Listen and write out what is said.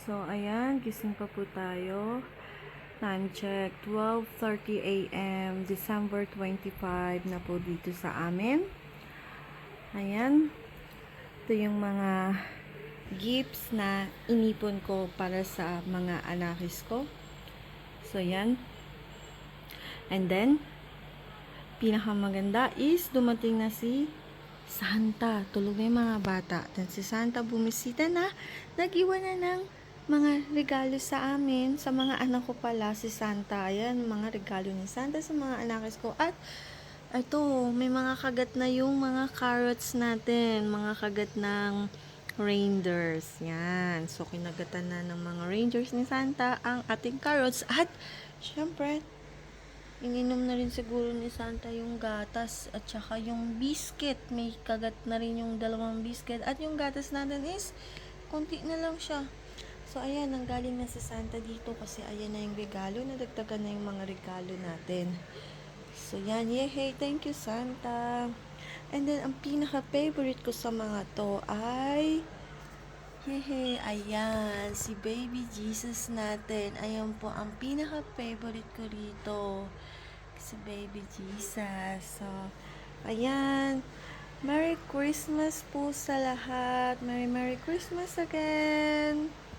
So, ayan, gising pa po tayo. Time check, 12.30 a.m. December 25 na po dito sa amin. Ayan. Ito yung mga gifts na inipon ko para sa mga anakis ko. So, yan. And then, pinakamaganda is dumating na si Santa. Tulog na yung mga bata. Then si Santa bumisita na. Nag-iwan na ng mga regalo sa amin. Sa mga anak ko pala, si Santa. Ayan, mga regalo ni Santa sa mga anakis ko. At ito, may mga kagat na yung mga carrots natin. Mga kagat ng reindeers. Yan. So, kinagatan na ng mga reindeers ni Santa ang ating carrots. At, syempre, Ininom na rin siguro ni Santa yung gatas at saka yung biscuit. May kagat na rin yung dalawang biscuit. At yung gatas natin is, konti na lang siya. So, ayan, nanggaling na si Santa dito kasi ayan na yung regalo. Nadagdagan na yung mga regalo natin. So, yan. Yehey! Thank you, Santa! And then, ang pinaka-favorite ko sa mga to ay... Hehe, ayan, si Baby Jesus natin. Ayan po, ang pinaka-favorite ko rito. Si Baby Jesus. So, ayan. Merry Christmas po sa lahat. Merry Merry Christmas again.